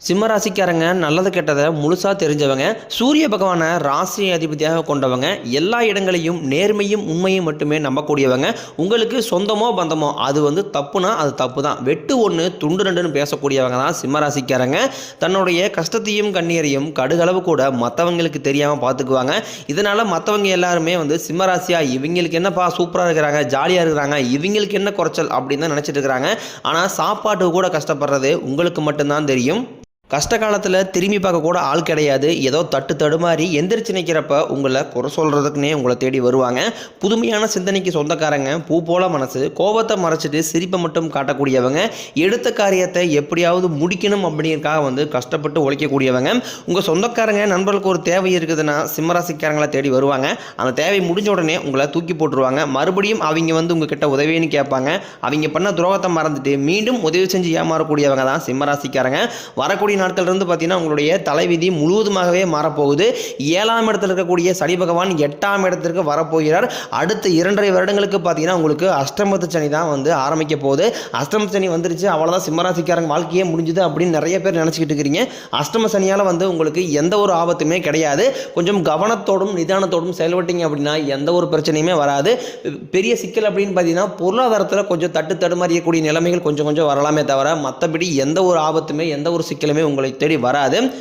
சிம்மராசிக்காரங்க நல்லது கெட்டதை முழுசாக தெரிஞ்சவங்க சூரிய பகவானை ராசி அதிபதியாக கொண்டவங்க எல்லா இடங்களையும் நேர்மையும் உண்மையும் மட்டுமே நம்பக்கூடியவங்க. உங்களுக்கு சொந்தமோ பந்தமோ அது வந்து தப்புனா அது தப்பு தான் வெட்டு ஒன்று துண்டு ரெண்டுன்னு பேசக்கூடியவங்க தான் சிம்மராசிக்காரங்க. தன்னுடைய கஷ்டத்தையும் கண்ணீரையும் கடுகளவு கூட மற்றவங்களுக்கு தெரியாமல் பார்த்துக்குவாங்க இதனால் மற்றவங்க எல்லாருமே வந்து சிம்மராசியாக இவங்களுக்கு என்னப்பா சூப்பராக இருக்கிறாங்க ஜாலியாக இருக்கிறாங்க இவங்களுக்கு என்ன குறைச்சல் அப்படின்னு தான் நினச்சிட்டு இருக்கிறாங்க. ஆனால் சாப்பாட்டுக்கு கூட கஷ்டப்படுறது உங்களுக்கு மட்டும்தான் தெரியும். கஷ்ட காலத்தில் திரும்பி பார்க்க கூட ஆள் கிடையாது. ஏதோ தட்டு தடுமாறி எந்திரிச்சு நிற்கிறப்ப உங்களை குறை சொல்கிறதுக்குனே உங்களை தேடி வருவாங்க. புதுமையான சிந்தனைக்கு சொந்தக்காரங்க பூ போல மனசு கோபத்தை மறைச்சிட்டு சிரிப்பை மட்டும் காட்டக்கூடியவங்க எடுத்த காரியத்தை எப்படியாவது முடிக்கணும் அப்படிங்கிறக்காக வந்து கஷ்டப்பட்டு உழைக்கக்கூடியவங்க. உங்கள் சொந்தக்காரங்க நண்பர்களுக்கு ஒரு தேவை இருக்குதுன்னா சிம்மராசிக்காரங்களை தேடி வருவாங்க. அந்த தேவை முடிஞ்ச உடனே உங்களை தூக்கி போட்டுருவாங்க. மறுபடியும் அவங்க வந்து உங்ககிட்ட உதவின்னு கேட்பாங்க. அவங்க பண்ண துரோகத்தை மறந்துட்டு மீண்டும் உதவி செஞ்சு ஏமாறக்கூடியவங்க தான் சிம்மராசிக்காரங்க. வரக்கூடிய நாட்கள் இருந்து பார்த்தீங்கன்னா உங்களுடைய தலைவிதி முழுவதுமாகவே மாறப்போகுது. ஏழாம் இடத்துல இருக்கக்கூடிய சனி பகவான் எட்டாம் இடத்திற்கு வரப்போகிறார். அடுத்த இரண்டரை வருடங்களுக்கு பார்த்தீங்கன்னா உங்களுக்கு அஷ்டமத்து சனி தான் வந்து ஆரம்பிக்க போகுது. அஷ்டம சனி வந்துருச்சு அவ்வளோதான் சிம்மராசிக்காரங்க வாழ்க்கையே முடிஞ்சுது அப்படின்னு நிறைய பேர் நினச்சிக்கிட்டு இருக்கிறீங்க. அஷ்டம சனியால் வந்து உங்களுக்கு எந்த ஒரு ஆபத்துமே கிடையாது. கொஞ்சம் கவனத்தோடும் நிதானத்தோடும் செயல்பட்டீங்க அப்படின்னா எந்த ஒரு பிரச்சனையுமே வராது. பெரிய சிக்கல் அப்படின்னு பார்த்தீங்கன்னா பொருளாதாரத்தில் கொஞ்சம் தட்டு தடுமாறியக்கூடிய நிலைமைகள் கொஞ்சம் கொஞ்சம் வரலாமே தவிர மற்றபடி எந்த ஒரு ஆபத்துமே எந்த ஒரு சிக்கலுமே உங்களை தேடி வராது.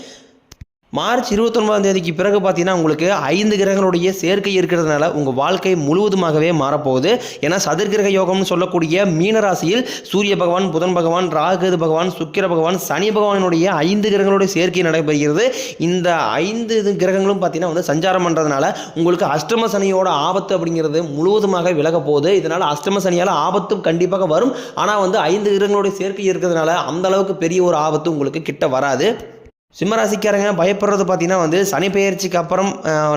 மார்ச் இருபத்தொன்பதாம் தேதிக்கு பிறகு பார்த்தீங்கன்னா உங்களுக்கு ஐந்து கிரகங்களுடைய சேர்க்கை இருக்கிறதுனால உங்கள் வாழ்க்கை முழுவதுமாகவே மாறப்போகுது. ஏன்னா சதுர்கிரக யோகம்னு சொல்லக்கூடிய மீனராசியில் சூரிய பகவான் புதன் பகவான் ராகுது பகவான் சுக்கிர பகவான் சனி பகவானுடைய ஐந்து கிரகங்களுடைய சேர்க்கை நடைபெறுகிறது. இந்த ஐந்து இது கிரகங்களும் பார்த்தீங்கன்னா வந்து சஞ்சாரம் பண்ணுறதுனால உங்களுக்கு அஷ்டம சனியோட ஆபத்து அப்படிங்கிறது முழுவதுமாக விலக போகுது. இதனால் அஷ்டம சனியால் ஆபத்தும் கண்டிப்பாக வரும். ஆனால் வந்து ஐந்து கிரகங்களுடைய சேர்க்கை இருக்கிறதுனால அந்த அளவுக்கு பெரிய ஒரு ஆபத்து உங்களுக்கு கிட்ட வராது. சிம்மராசிக்காரங்க பயப்படுறது பார்த்தீங்கன்னா வந்து சனி பெயர்ச்சிக்கு அப்புறம்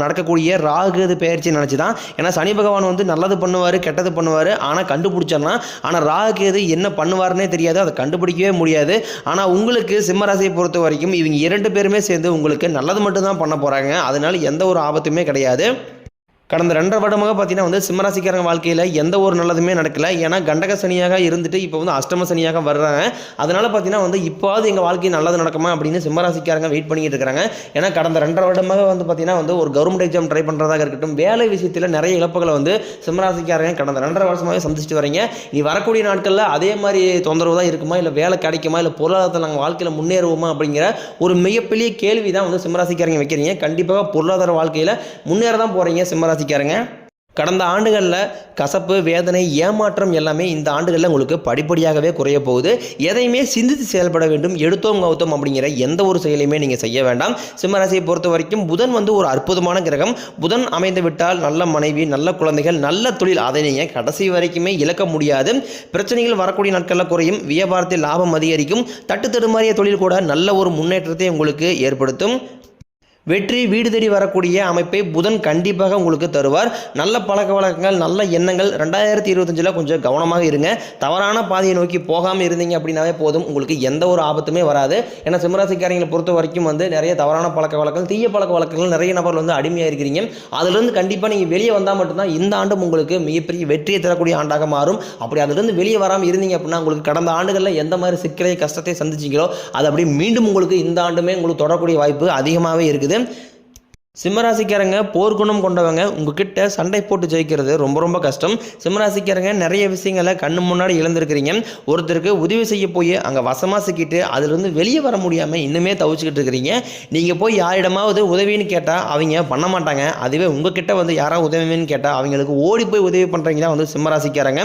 நடக்கக்கூடிய ராகுது பெயர்ச்சி நினச்சி தான் ஏன்னா சனி பகவான் வந்து நல்லது பண்ணுவார் கெட்டது பண்ணுவார் ஆனால் கண்டுபிடிச்சிடலாம். ஆனால் ராகுது என்ன பண்ணுவாருன்னே தெரியாது அதை கண்டுபிடிக்கவே முடியாது. ஆனால் உங்களுக்கு சிம்மராசியை பொறுத்த வரைக்கும் இவங்க இரண்டு பேருமே சேர்ந்து உங்களுக்கு நல்லது மட்டும்தான் பண்ண போகிறாங்க அதனால எந்த ஒரு ஆபத்துமே கிடையாது. கடந்த ரெண்டரை வருடமாக பார்த்தீங்கன்னா வந்து சிம்மராசிக்காரங்க வாழ்க்கையில் எந்த ஒரு நல்லதுமே நடக்கல. ஏன்னா கண்டக சனியாக இருந்துட்டு இப்போ வந்து அஷ்டம சனியாக வர்றாங்க. அதனால் பார்த்தீங்கன்னா வந்து இப்போது எங்கள் வாழ்க்கை நல்லது நடக்குமா அப்படின்னு சிம்மராசிக்காரங்க வெயிட் பண்ணிக்கிட்டு இருக்காங்க. ஏன்னா கடந்த ரெண்டரை வருடமாக வந்து பார்த்தீங்கன்னா வந்து ஒரு கவர்மெண்ட் எக்ஸாம் ட்ரை பண்ணுறதாக இருக்கட்டும் வேலை விஷயத்தில் நிறைய இழப்புகளை வந்து சிம்மராசிக்காரங்க கடந்த ரெண்டரை வருஷமாகவே சந்திச்சுட்டு வரீங்க இனி வரக்கூடிய நாட்களில் அதே மாதிரி தொந்தரவு தான் இருக்குமா? இல்லை வேலை கிடைக்குமா? இல்லை பொருளாதாரத்தில் நாங்கள் வாழ்க்கையில் முன்னேறுவோமா? அப்படிங்கிற ஒரு மிகப்பெரிய கேள்வி தான் வந்து சிம்மராசிக்காரங்க வைக்கிறீங்க. கண்டிப்பாக பொருளாதார வாழ்க்கையில் முன்னேற தான் போகிறீங்க ராசிக்காரங்க கடந்த ஆண்டுகளில் கசப்பு வேதனை ஏமாற்றம் எல்லாமே இந்த ஆண்டுகளில் உங்களுக்கு படிப்படியாகவே குறைய போகுது. எதையுமே சிந்தித்து செயல்பட வேண்டும். எடுத்தோம் கவுத்தோம் அப்படிங்கிற எந்த ஒரு செயலையுமே நீங்கள் செய்ய வேண்டாம். சிம்மராசியை பொறுத்த வரைக்கும் புதன் வந்து ஒரு அற்புதமான கிரகம். புதன் அமைந்து விட்டால் நல்ல மனைவி நல்ல குழந்தைகள் நல்ல தொழில். அதை நீங்கள் கடைசி வரைக்குமே இழக்க முடியாது. பிரச்சனைகள் வரக்கூடிய நாட்களில் குறையும். வியாபாரத்தில் லாபம் அதிகரிக்கும். தட்டு தடுமாறிய தொழில் கூட நல்ல ஒரு முன்னேற்றத்தை உங்களுக்கு ஏற்படுத்தும். வெற்றி வீடு தேடி வரக்கூடிய அமைப்பை புதன் கண்டிப்பாக உங்களுக்கு தருவார். நல்ல பழக்க வழக்கங்கள் நல்ல எண்ணங்கள் ரெண்டாயிரத்தி இருபத்தஞ்சில் கொஞ்சம் கவனமாக இருங்க. தவறான பாதையை நோக்கி போகாமல் இருந்தீங்க அப்படின்னாவே போதும். உங்களுக்கு எந்த ஒரு ஆபத்துமே வராது. ஏன்னா சிம்மராசிக்காரங்களை பொறுத்த வரைக்கும் வந்து நிறைய தவறான பழக்க வழக்கங்கள் தீய பழக்க வழக்கங்கள் நிறைய நபர்கள் வந்து அடிமையாக இருக்கிறீங்க. அதிலிருந்து கண்டிப்பாக நீங்கள் வெளியே வந்தால் மட்டும்தான் இந்த ஆண்டும் உங்களுக்கு மிகப்பெரிய வெற்றியை தரக்கூடிய ஆண்டாக மாறும். அப்படி அதிலிருந்து வெளியே வராமல் இருந்தீங்க அப்படின்னா உங்களுக்கு கடந்த ஆண்டுகளில் எந்த மாதிரி சிக்கலை கஷ்டத்தை சந்திச்சிங்களோ அது அப்படியே மீண்டும் உங்களுக்கு இந்த ஆண்டுமே உங்களுக்கு தொடரக்கூடிய வாய்ப்பு அதிகமாகவே இருக்குது. சிம்மராசிக்காரங்க போர்க்குணம் கொண்டவங்க உங்ககிட்ட சண்டை போட்டு ஜெயிக்கிறது ரொம்ப ரொம்ப கஷ்டம். சிம்மராசிக்காரங்க நிறைய விஷயங்களை கண்ணு முன்னாடி இழந்திருக்கிறீங்க. ஒருத்தருக்கு உதவி செய்ய போய் அங்கே வசமாக சிக்கிட்டு அதுலேருந்து வெளியே வர முடியாமல் இன்னுமே தவிச்சுக்கிட்டு இருக்கிறீங்க. நீங்கள் போய் யாரிடமாவது உதவின்னு கேட்டால் அவங்க பண்ண மாட்டாங்க. அதுவே உங்ககிட்ட வந்து யாராவது உதவின்னு கேட்டால் அவங்களுக்கு ஓடி போய் உதவி பண்ணுறீங்க தான் வந்து சிம்மராசிக்காரங்க.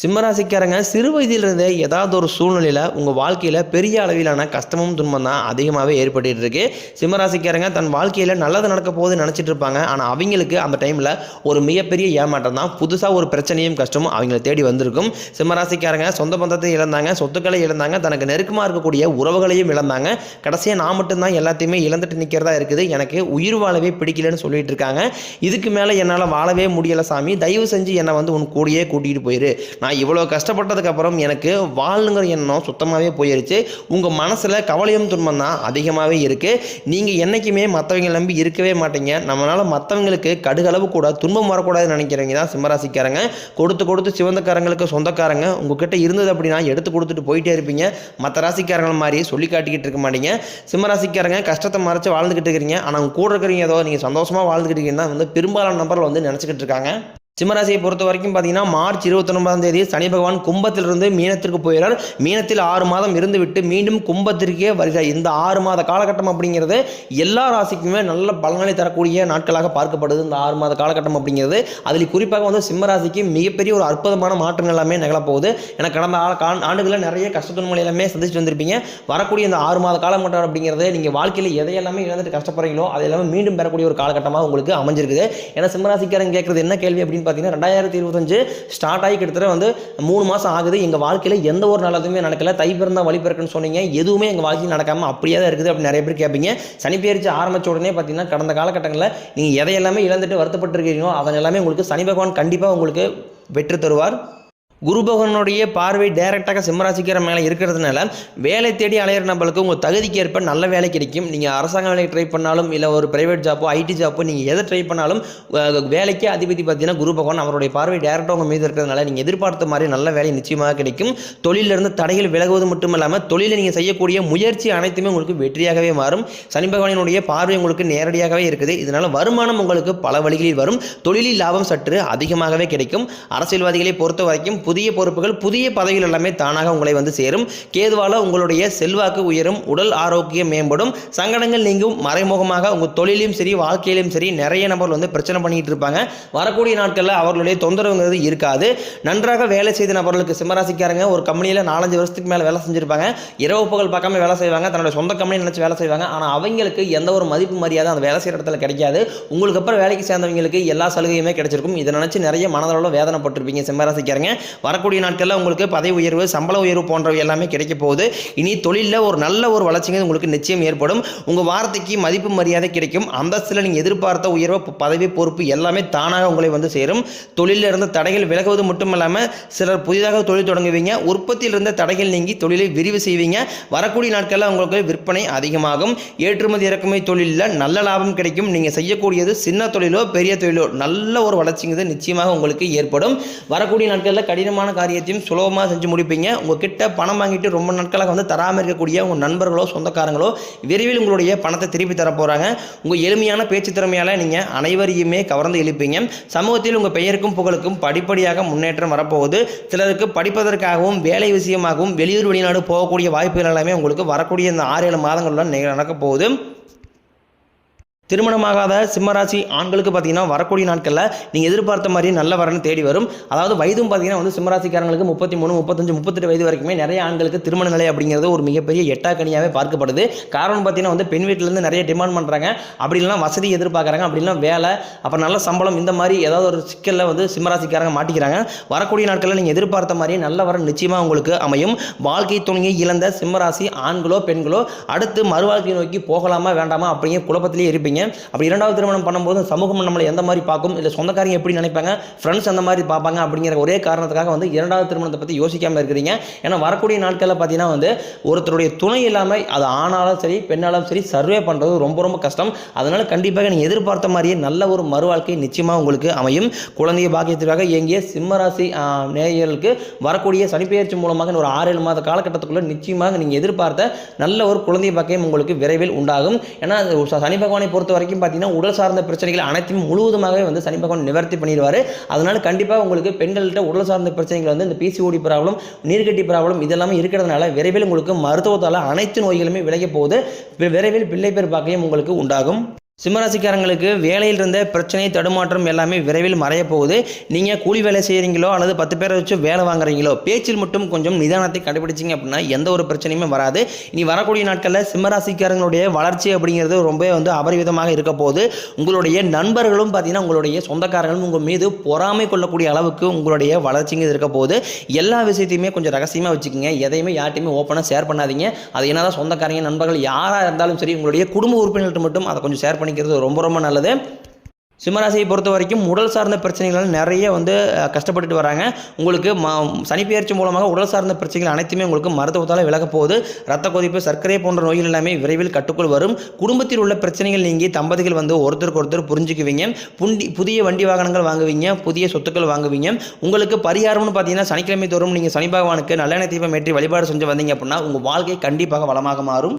சிம்மராசிக்காரங்க சிறு வயதிலிருந்தே ஏதாவது ஒரு சூழ்நிலையில் உங்கள் வாழ்க்கையில் பெரிய அளவிலான கஷ்டமும் துன்பம் தான் அதிகமாகவே ஏற்பட்டு இருக்கு சிம்மராசிக்காரங்க தன் வாழ்க்கையில் நல்லது நடக்க போகுது நினச்சிட்டு இருப்பாங்க. ஆனால் அவங்களுக்கு அந்த டைமில் ஒரு மிகப்பெரிய ஏமாற்றம் தான் புதுசாக ஒரு பிரச்சனையும் கஷ்டமும் அவங்கள தேடி வந்திருக்கும். சிம்மராசிக்காரங்க சொந்த பந்தத்தை இழந்தாங்க சொத்துக்களை இழந்தாங்க தனக்கு நெருக்கமாக இருக்கக்கூடிய உறவுகளையும் இழந்தாங்க. கடைசியாக நான் மட்டும்தான் எல்லாத்தையுமே இழந்துட்டு நிற்கிறதா இருக்குது. எனக்கு உயிர் வாழவே பிடிக்கலன்னு சொல்லிட்டு இருக்காங்க. இதுக்கு மேலே என்னால் வாழவே முடியலை சாமி. தயவு செஞ்சு என்னை வந்து உன் கூடயே கூட்டிகிட்டு போயிரு. நான் இவ்வளோ கஷ்டப்பட்டதுக்கப்புறம் எனக்கு வாழணுங்கிற எண்ணம் சுத்தமாகவே போயிருச்சு. உங்கள் மனசில் கவலையும் துன்பம் தான் அதிகமாகவே இருக்குது நீங்கள் என்றைக்குமே மற்றவங்க நம்பி இருக்கவே மாட்டீங்க. நம்மளால் மற்றவங்களுக்கு கடுகளவு கூட துன்பம் வரக்கூடாதுன்னு நினைக்கிறவங்க தான் சிம்மராசிக்காரங்க. கொடுத்து கொடுத்து சிவந்தக்காரங்களுக்கு சொந்தக்காரங்க. உங்ககிட்ட இருந்தது அப்படின்னா எடுத்து கொடுத்துட்டு போயிட்டே இருப்பீங்க. மற்ற ராசிக்காரங்கள் மாதிரி சொல்லி காட்டிக்கிட்டு இருக்க மாட்டீங்க. சிம்மராசிக்காரங்க கஷ்டத்தை மறைச்சு வாழ்ந்துக்கிட்டு இருக்கிறீங்க. ஆனால் உங்க கூட இருக்கிறீங்க ஏதோ நீங்கள் சந்தோஷமாக வாழ்ந்துக்கிட்டு இருக்கீங்கன்னா வந்து பெரும்பாலான நபர்கள் வந்து நினச்சிக்கிட்டு இருக்காங்க. சிம்மராசியை பொறுத்த வரைக்கும் பார்த்தீங்கன்னா மார்ச் இருபத்தொன்பதாம் தேதி சனி பகவான் கும்பத்திலிருந்து மீனத்திற்கு போயிறார். மீனத்தில் ஆறு மாதம் இருந்துவிட்டு மீண்டும் கும்பத்திற்கே வருகிறார். இந்த ஆறு மாத காலகட்டம் அப்படிங்கிறது எல்லா ராசிக்குமே நல்ல பலன்களை தரக்கூடிய நாட்களாக பார்க்கப்படுது. இந்த ஆறு மாத காலகட்டம் அப்படிங்கிறது அதில் குறிப்பாக வந்து சிம்மராசிக்கு மிகப்பெரிய ஒரு அற்புதமான மாற்றங்கள் எல்லாமே நிகழப்போகுது. ஏன்னா கடந்த ஆ- கா- ஆண்டுகளில் நிறைய கஷ்டத்துன்மலை எல்லாமே சந்திச்சுட்டு வந்திருப்பீங்க. வரக்கூடிய இந்த ஆறு மாத காலகட்டம் அப்படிங்கிறது நீங்கள் வாழ்க்கையில் எதையெல்லாமே இழந்துட்டு கஷ்டப்படுறீங்களோ அது எல்லாமே மீண்டும் பெறக்கூடிய ஒரு காலகட்டமாக உங்களுக்கு அமைஞ்சிருக்குது. ஏன்னா சிம்மராசிக்காரங்க கேட்குறது என்ன கேள்வி அப்படின்னு பார்த்தீங்கன்னா ரெண்டாயிரத்தி இருபத்தஞ்சு ஸ்டார்ட் ஆகி கிட்டத்தட்ட வந்து மூணு மாதம் ஆகுது. எங்கள் வாழ்க்கையில் எந்த ஒரு நல்லதுமே நடக்கல. தை பிறந்தா வழி பிறக்குன்னு சொன்னீங்க. எதுவுமே எங்கள் வாழ்க்கையில் நடக்காமல் அப்படியே தான் இருக்குது அப்படின்னு நிறைய பேர் கேட்பீங்க சனி பயிற்சி ஆரம்பிச்ச உடனே பார்த்தீங்கன்னா கடந்த காலகட்டங்களில் நீங்கள் எதை எல்லாமே இழந்துட்டு வருத்தப்பட்டிருக்கீங்களோ அதன் எல்லாமே உங்களுக்கு சனி பகவான் கண்டிப்பாக உங்களுக்கு வெற்றி தருவார். குரு பகவானுடைய பார்வை டைரெக்டாக சிம்மராசிக்கிற மேலே இருக்கிறதுனால வேலை தேடி அலையிற நம்மளுக்கு உங்கள் தகுதிக்கு ஏற்ப நல்ல வேலை கிடைக்கும். நீங்கள் அரசாங்க வேலைக்கு ட்ரை பண்ணாலும் இல்லை ஒரு பிரைவேட் ஜாப்போ ஐடி ஜாப்போ நீங்கள் எதை ட்ரை பண்ணாலும் வேலைக்கே அதிபதி பார்த்தீங்கன்னா குரு பகவான் அவருடைய பார்வை டேரெக்டாக உங்கள் மீது இருக்கிறதுனால நீங்கள் எதிர்பார்த்த மாதிரி நல்ல வேலை நிச்சயமாக கிடைக்கும். தொழிலிருந்து தடைகள் விலகுவது மட்டும் இல்லாமல் தொழிலில் நீங்கள் செய்யக்கூடிய முயற்சி அனைத்துமே உங்களுக்கு வெற்றியாகவே மாறும். சனி பகவானினுடைய பார்வை உங்களுக்கு நேரடியாகவே இருக்குது. இதனால் வருமானம் உங்களுக்கு பல வழிகளில் வரும். தொழிலில் லாபம் சற்று அதிகமாகவே கிடைக்கும். அரசியல்வாதிகளை பொறுத்த வரைக்கும் புதிய பொறுப்புகள் புதிய பதவிகள் எல்லாமே தானாக உங்களை வந்து சேரும். கேதுவால உங்களுடைய செல்வாக்கு உயரும் உடல் ஆரோக்கியம் மேம்படும் சங்கடங்கள் நீங்கும் மறைமுகமாக உங்கள் தொழிலையும் சரி வாழ்க்கையிலும் சரி நிறைய நபர்கள் வந்து பிரச்சனை பண்ணிட்டு இருப்பாங்க. வரக்கூடிய நாட்களில் அவர்களுடைய தொந்தரவுங்கிறது இருக்காது. நன்றாக வேலை செய்த நபர்களுக்கு சிம்மராசிக்காரங்க ஒரு கம்பெனியில் நாலஞ்சு வருஷத்துக்கு மேலே வேலை செஞ்சுருப்பாங்க. இரவு பகல் பார்க்காம வேலை செய்வாங்க. தன்னோட சொந்த கம்பெனி நினச்சி வேலை செய்வாங்க. ஆனால் அவங்களுக்கு எந்த ஒரு மதிப்பு மரியாதை அந்த வேலை செய்கிற இடத்துல கிடைக்காது. உங்களுக்கு அப்புறம் வேலைக்கு சேர்ந்தவங்களுக்கு எல்லா சலுகையுமே கிடைச்சிருக்கும். இதை நினச்சி நிறைய மனதளவில் வேதனைப்பட்டிருப்பீங்க சிம்மராசிக்காரங்க. வரக்கூடிய நாட்களில் உங்களுக்கு பதவி உயர்வு சம்பள உயர்வு போன்றவை எல்லாமே கிடைக்க போகுது. இனி தொழிலில் ஒரு நல்ல ஒரு வளர்ச்சிங்க உங்களுக்கு நிச்சயம் ஏற்படும். உங்கள் வார்த்தைக்கு மதிப்பு மரியாதை கிடைக்கும். அந்தஸ்தில் நீங்கள் எதிர்பார்த்த உயர்வு பதவி பொறுப்பு எல்லாமே தானாக உங்களை வந்து சேரும். தொழிலில் இருந்த தடைகள் விலகுவது மட்டும் இல்லாமல் சிலர் புதிதாக தொழில் தொடங்குவீங்க. உற்பத்தியில் இருந்த தடைகள் நீங்கி தொழிலை விரிவு செய்வீங்க. வரக்கூடிய நாட்களில் உங்களுக்கு விற்பனை அதிகமாகும். ஏற்றுமதி இறக்குமதி தொழிலில் நல்ல லாபம் கிடைக்கும். நீங்கள் செய்யக்கூடியது சின்ன தொழிலோ பெரிய தொழிலோ நல்ல ஒரு வளர்ச்சிங்கிறது நிச்சயமாக உங்களுக்கு ஏற்படும். வரக்கூடிய நாட்களில் கடினமான காரியத்தையும் சுலபமாக செஞ்சு முடிப்பீங்க. உங்ககிட்ட பணம் வாங்கிட்டு ரொம்ப நாட்களாக வந்து தராமல் இருக்கக்கூடிய உங்கள் நண்பர்களோ சொந்தக்காரங்களோ விரைவில் உங்களுடைய பணத்தை திருப்பி தர போகிறாங்க உங்கள் எளிமையான பேச்சு திறமையால் நீங்கள் அனைவரையுமே கவர்ந்து இழுப்பீங்க. சமூகத்தில் உங்கள் பெயருக்கும் புகழுக்கும் படிப்படியாக முன்னேற்றம் வரப்போகுது. சிலருக்கு படிப்பதற்காகவும் வேலை விஷயமாகவும் வெளியூர் வெளிநாடு போகக்கூடிய வாய்ப்புகள் எல்லாமே உங்களுக்கு வரக்கூடிய இந்த ஆறு ஏழு மாதங்கள்ல நடக்க போகுது. திருமணமாகாத சிம்மராசி ஆண்களுக்கு பார்த்தீங்கன்னா வரக்கூடிய நாட்களில் நீங்கள் எதிர்பார்த்த மாதிரி நல்ல வரன்னு தேடி வரும். அதாவது வயதும் பார்த்தீங்கன்னா வந்து சிம்மராசிக்காரங்களுக்கு முப்பத்தி மூணு முப்பத்தஞ்சு முப்பத்தெட்டு வயது வரைக்குமே நிறைய ஆண்களுக்கு திருமண நிலை அப்படிங்கிறது ஒரு மிகப்பெரிய எட்டாக்கணியாகவே பார்க்கப்படுது. காரணம் பார்த்தீங்கன்னா வந்து பெண் வீட்டிலேருந்து நிறைய டிமாண்ட் பண்ணுறாங்க அப்படி இல்லைனா வசதி எதிர்பார்க்குறாங்க. அப்படி வேலை அப்புறம் நல்ல சம்பளம் இந்த மாதிரி ஏதாவது ஒரு சிக்கலில் வந்து சிம்மராசிக்காரங்க மாட்டிக்கிறாங்க. வரக்கூடிய நாட்களில் நீங்கள் எதிர்பார்த்த மாதிரி நல்ல வரன் நிச்சயமாக உங்களுக்கு அமையும். வாழ்க்கை துணையை இழந்த சிம்மராசி ஆண்களோ பெண்களோ அடுத்து மறுவாழ்க்கையை நோக்கி போகலாமா வேண்டாமா அப்படிங்கிற குழப்பத்திலேயே இருப்பீங்க. அப்படி இரண்டாவது திருமணம் பண்ணும்போது சமூகம் நம்மளை எந்த மாதிரி பார்க்கும் இல்லை சொந்தக்காரங்க எப்படி நினைப்பாங்க ஃப்ரெண்ட்ஸ் அந்த மாதிரி பார்ப்பாங்க அப்படிங்கிற ஒரே காரணத்துக்காக வந்து இரண்டாவது திருமணத்தை பற்றி யோசிக்காமல் இருக்கிறீங்க. ஏன்னா வரக்கூடிய நாட்களில் பார்த்தீங்கன்னா வந்து ஒருத்தருடைய துணை இல்லாமல் அது ஆணாலும் சரி பெண்ணாலும் சரி சர்வே பண்ணுறது ரொம்ப ரொம்ப கஷ்டம். அதனால் கண்டிப்பாக நீங்கள் எதிர்பார்த்த மாதிரியே நல்ல ஒரு மறுவாழ்க்கை நிச்சயமாக உங்களுக்கு அமையும். குழந்தைய பாக்கியத்திற்காக இயங்கிய சிம்மராசி நேயர்களுக்கு வரக்கூடிய சனிப்பெயர்ச்சி மூலமாக ஒரு ஆறு ஏழு மாத காலகட்டத்துக்குள்ள நிச்சயமாக நீங்கள் எதிர்பார்த்த நல்ல ஒரு குழந்தை பாக்கியம் உங்களுக்கு விரைவில் உண்டாகும். ஏன்னா சனி பகவானை பொறுத்த வரைக்கும் பார்த்தீங்கன்னா உடல் சார்ந்த பிரச்சனைகள் அனைத்தையும் முழுவதுமாகவே வந்து சனி பகவான் நிவர்த்தி பண்ணிடுவார். அதனால கண்டிப்பாக உங்களுக்கு பெண்கள்கிட்ட உடல் சார்ந்த பிரச்சனைகள் வந்து இந்த பிசிஓடி ப்ராப்ளம் நீர்க்கட்டி ப்ராப்ளம் இதெல்லாமே இருக்கிறதுனால விரைவில் உங்களுக்கு மருத்துவத்தால் அனைத்து நோய்களுமே விலக போகுது. விரைவில் பிள்ளை பேர் பாக்கியம் உங்களுக்கு உண்டாகும். சிம்மராசிக்காரங்களுக்கு வேலையில் இருந்த பிரச்சனை தடுமாற்றம் எல்லாமே விரைவில் மறைய போகுது. நீங்கள் கூலி வேலை செய்கிறீங்களோ அல்லது பத்து பேரை வச்சு வேலை வாங்குறீங்களோ பேச்சில் மட்டும் கொஞ்சம் நிதானத்தை கடைபிடிச்சிங்க அப்படின்னா எந்த ஒரு பிரச்சனையுமே வராது. இனி வரக்கூடிய நாட்களில் சிம்மராசிக்காரங்களுடைய வளர்ச்சி அப்படிங்கிறது ரொம்பவே வந்து அபரிவிதமாக இருக்க போகுது. உங்களுடைய நண்பர்களும் பார்த்தீங்கன்னா உங்களுடைய சொந்தக்காரங்களும் உங்கள் மீது பொறாமை கொள்ளக்கூடிய அளவுக்கு உங்களுடைய வளர்ச்சிங்கிறது இருக்க போகுது. எல்லா விஷயத்தையுமே கொஞ்சம் ரகசியமாக வச்சுக்கோங்க. எதையுமே யார்ட்டையுமே ஓப்பனாக ஷேர் பண்ணாதீங்க. அது என்னதான் சொந்தக்காரங்க நண்பர்கள் யாராக இருந்தாலும் சரி உங்களுடைய குடும்ப உறுப்பினர்கிட்ட மட்டும் அதை கொஞ்சம் ஷேர் பண்ணி பண்ணிக்கிறது ரொம்ப ரொம்ப நல்லது. சிம்மராசியை பொறுத்த வரைக்கும் உடல் சார்ந்த பிரச்சனைகள் நிறைய வந்து அஹ், கஷ்டப்பட்டுட்டு வராங்க. உங்களுக்கு ம சனிப்பெயர்ச்சி மூலமாக உடல் சார்ந்த பிரச்சனைகள் அனைத்துமே உங்களுக்கு மருத்துவத்தால் விலக போகுது. ரத்த கொதிப்பு சர்க்கரை போன்ற நோய்கள் எல்லாமே விரைவில் கட்டுக்குள் வரும். குடும்பத்தில் உள்ள பிரச்சனைகள் நீங்கி தம்பதிகள் வந்து ஒருத்தருக்கு ஒருத்தர் புரிஞ்சுக்குவீங்க. புண்டி புதிய வண்டி வாகனங்கள் வாங்குவீங்க. புதிய சொத்துக்கள் வாங்குவீங்க. உங்களுக்கு பரிகாரம்னு பார்த்தீங்கன்னா சனிக்கிழமை தோறும் நீங்கள் சனி பகவானுக்கு நல்லெண்ணெய் தீபம் ஏற்றி வழிபாடு செஞ்சு வந்தீங்க அப்படின்னா உங்கள் வாழ்க்கை கண்டிப்பாக வளமாக மாறும்.